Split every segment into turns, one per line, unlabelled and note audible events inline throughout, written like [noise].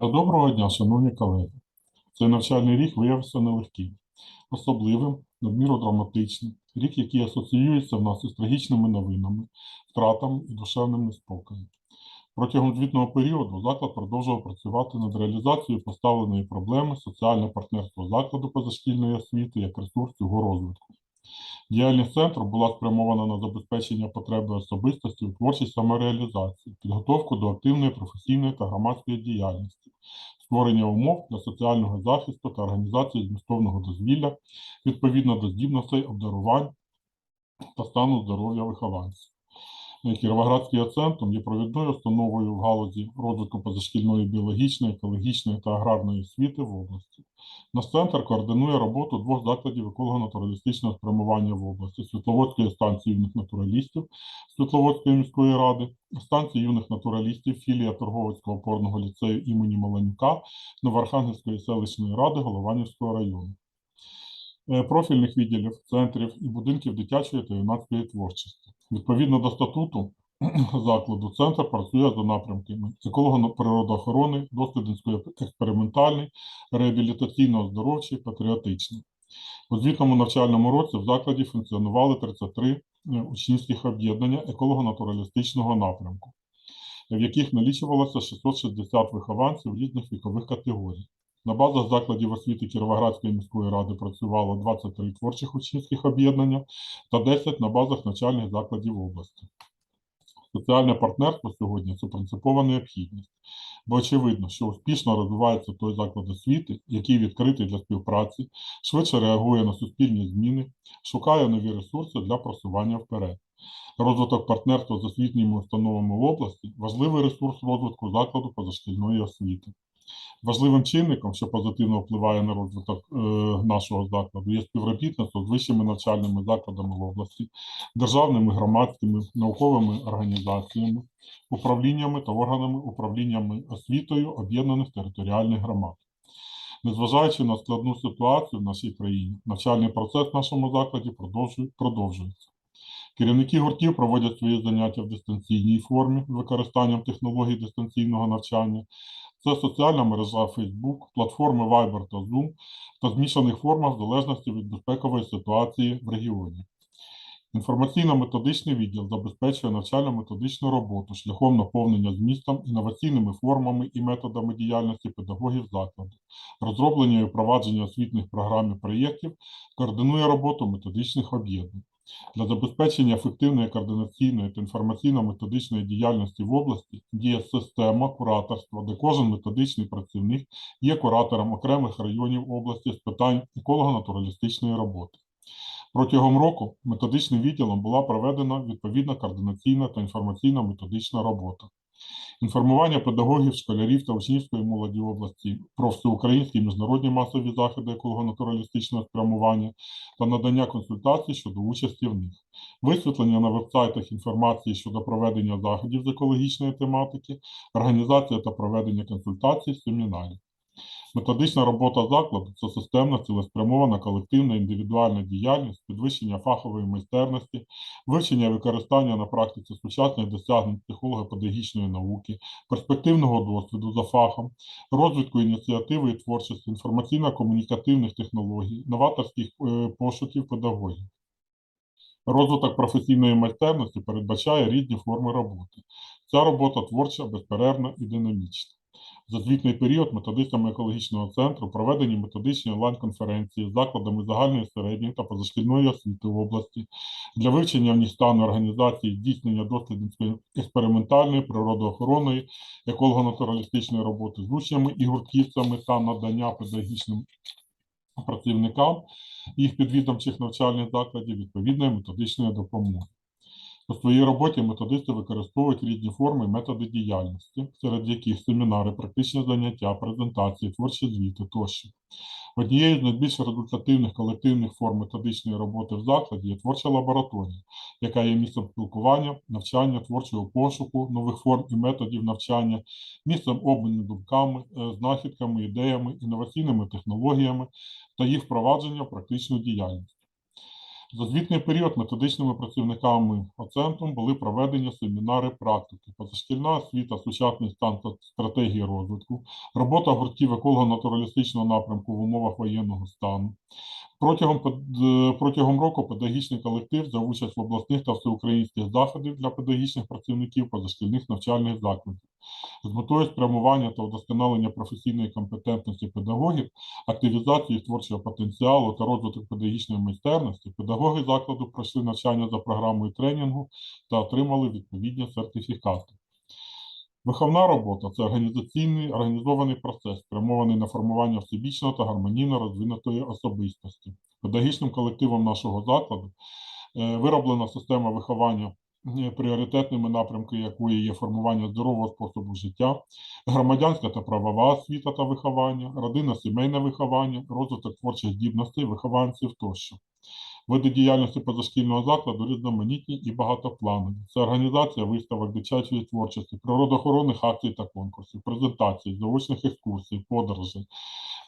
Доброго дня, шановні колеги. Цей навчальний рік виявився нелегким, особливим, надміру драматичним, рік, який асоціюється в нас із трагічними новинами, втратами і душевним неспокоєм. Протягом звітного періоду заклад продовжував працювати над реалізацією поставленої проблеми соціальне партнерство закладу позашкільної освіти як ресурс його розвитку. Діяльність центру була спрямована на забезпечення потреби особистості у творчій самореалізації, підготовку до активної професійної та громадської діяльності, створення умов для соціального захисту та організації змістовного дозвілля відповідно до здібностей обдарувань та стану здоров'я вихованців. Кіровоградський ацентом є провідною установою в галузі розвитку позашкільної біологічної, екологічної та аграрної освіти в області. Наш центр координує роботу двох закладів еколого-натуралістичного спрямування в області Світловодської станції юних натуралістів Світловодської міської ради, станції юних натуралістів, філія Торговицького опорного ліцею імені Маланюка Новоархангельської селищної ради Голованівського району. Е, Профільних відділів, центрів і будинків дитячої та юнацької творчості. Відповідно до статуту [clears throat] закладу, центр працює за напрямками еколого-природоохорони, дослідницько-експериментальний, реабілітаційно-оздоровчий, патріотичний. У звітному навчальному році в закладі функціонували 33 е, учнівських об'єднання еколого-натуралістичного напрямку, в яких налічувалося 660 вихованців різних вікових категорій. На базах закладів освіти Кіровоградської міської ради працювало 23 творчих учнівських об'єднання та 10 на базах навчальних закладів області. Соціальне партнерство сьогодні це принципова необхідність, бо очевидно, що успішно розвивається той заклад освіти, який відкритий для співпраці, швидше реагує на суспільні зміни, шукає нові ресурси для просування вперед. Розвиток партнерства з освітніми установами в області важливий ресурс розвитку закладу позашкільної освіти. Важливим чинником, що позитивно впливає на розвиток е, нашого закладу, є співробітництво з вищими навчальними закладами в області, державними громадськими науковими організаціями, управліннями та органами управліннями освітою об'єднаних територіальних громад. Незважаючи на складну ситуацію в нашій країні, навчальний процес в нашому закладі продовжується. Керівники гуртів проводять свої заняття в дистанційній формі з використанням технологій дистанційного навчання. Це соціальна мережа Facebook, платформи Viber та Zoom та змішаних формах в залежності від безпекової ситуації в регіоні. Інформаційно-методичний відділ забезпечує навчально-методичну роботу шляхом наповнення змістом, інноваційними формами і методами діяльності педагогів закладу, розроблення і впровадження освітніх програм і проєктів, координує роботу методичних об'єднань. Для забезпечення ефективної координаційної та інформаційно-методичної діяльності в області діє система кураторства, де кожен методичний працівник є куратором окремих районів області з питань еколого-натуралістичної роботи. Протягом року методичним відділом була проведена відповідна координаційна та інформаційно-методична робота. Інформування педагогів, школярів та учнівської молоді області про всеукраїнські міжнародні масові заходи еколого-натуралістичного спрямування та надання консультацій щодо участі в них, висвітлення на вебсайтах інформації щодо проведення заходів з екологічної тематики, організація та проведення консультацій, семінарів. Методична робота закладу це системна, цілеспрямована колективна індивідуальна діяльність, підвищення фахової майстерності, вивчення використання на практиці сучасних досягнень психолого-педагогічної науки, перспективного досвіду за фахом, розвитку ініціативи і творчості, інформаційно-комунікативних технологій, новаторських е, пошуків педагогів. Розвиток професійної майстерності передбачає різні форми роботи. Ця робота творча, безперервна і динамічна. За звітний період методистами екологічного центру проведені методичні онлайн-конференції з закладами загальної середньої та позашкільної освіти в області для вивчення в стану організації здійснення дослідницької експериментальної, природоохоронної, еколого-натуралістичної роботи з учнями і гуртківцями та надання педагогічним працівникам їх підвідомчих навчальних закладів відповідної методичної допомоги. У своїй роботі методисти використовують різні форми методи діяльності, серед яких семінари, практичні заняття, презентації, творчі звіти тощо. Однією з найбільш результативних колективних форм методичної роботи в закладі є творча лабораторія, яка є місцем спілкування, навчання, творчого пошуку, нових форм і методів навчання, місцем обміну думками, е, знахідками, ідеями, інноваційними технологіями та їх впровадження в практичну діяльність. За звітний період методичними працівниками ОЦЕНТом були проведені семінари практики, позашкільна освіта, сучасний стан та стратегії розвитку, робота гуртків еколого-натуралістичного напрямку в умовах воєнного стану. Протягом, е, протягом року педагогічний колектив взяв участь в обласних та всеукраїнських заходів для педагогічних працівників позашкільних навчальних закладів. З метою спрямування та удосконалення професійної компетентності педагогів, активізації творчого потенціалу та розвиток педагогічної майстерності, педагоги закладу пройшли навчання за програмою тренінгу та отримали відповідні сертифікати. Виховна робота це організаційний організований процес, спрямований на формування всебічного та гармонійно розвинутої особистості. Педагогічним колективом нашого закладу е, вироблена система виховання, пріоритетними напрямки якої є формування здорового способу життя, громадянська та правова освіта та виховання, родинно-сімейне виховання, розвиток творчих здібностей вихованців тощо. Види діяльності позашкільного закладу різноманітні і багатопланові. Це організація виставок дитячої творчості, природоохоронних акцій та конкурсів, презентацій, заочних екскурсій, подорожей,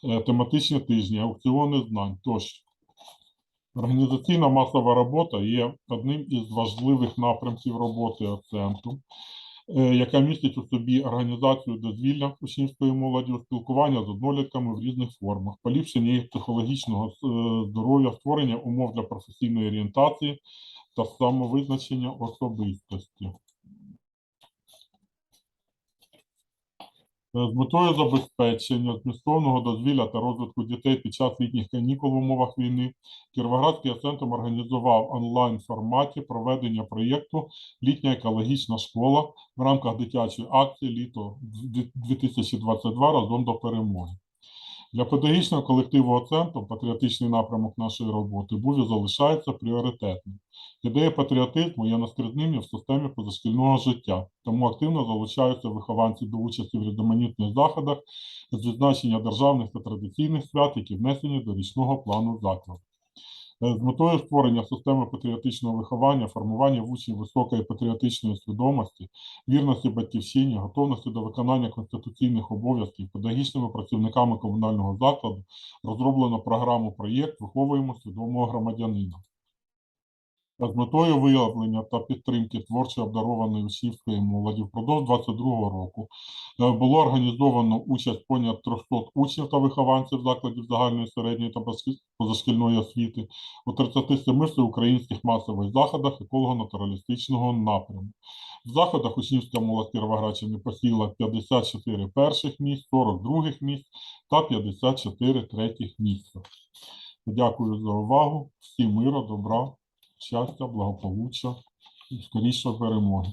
е, тематичні тижні, аукціони знань тощо. Організаційна масова робота є одним із важливих напрямків роботи центру, яка містить у собі організацію дозвілля учнівської молоді, спілкування з однолітками в різних формах, поліпшення їх психологічного е, здоров'я, створення умов для професійної орієнтації та самовизначення особистості. З метою забезпечення змістовного дозвілля та розвитку дітей під час літніх канікул в умовах війни Кіровоградський центр організував онлайн форматі проведення проєкту Літня екологічна школа в рамках дитячої акції Літо 2022 разом до перемоги. Для педагогічного колективу центру патріотичний напрямок нашої роботи був і залишається пріоритетним. Ідея патріотизму є наскрізним в системі позашкільного життя, тому активно залучаються вихованці до участі в різноманітних заходах з відзначення державних та традиційних свят, які внесені до річного плану закладу. Е, З метою створення системи патріотичного виховання, формування в учнів високої патріотичної свідомості, вірності батьківщині, готовності до виконання конституційних обов'язків педагогічними працівниками комунального закладу розроблено програму проєкт Виховуємо свідомого громадянина. З метою виявлення та підтримки творчо обдарованої учнівської молоді впродовж 2022 року е, було організовано участь понад 300 учнів та вихованців закладів загальної середньої та позашкільної освіти у 37 всеукраїнських масових заходах еколого-натуралістичного напряму. В заходах учнівська молодь Кіровоградщини посіла 54 перших місць, 40 других місць та 54 третіх місця. Дякую за увагу. Всім миру, добра, щастя, благополуччя і скорішої перемоги.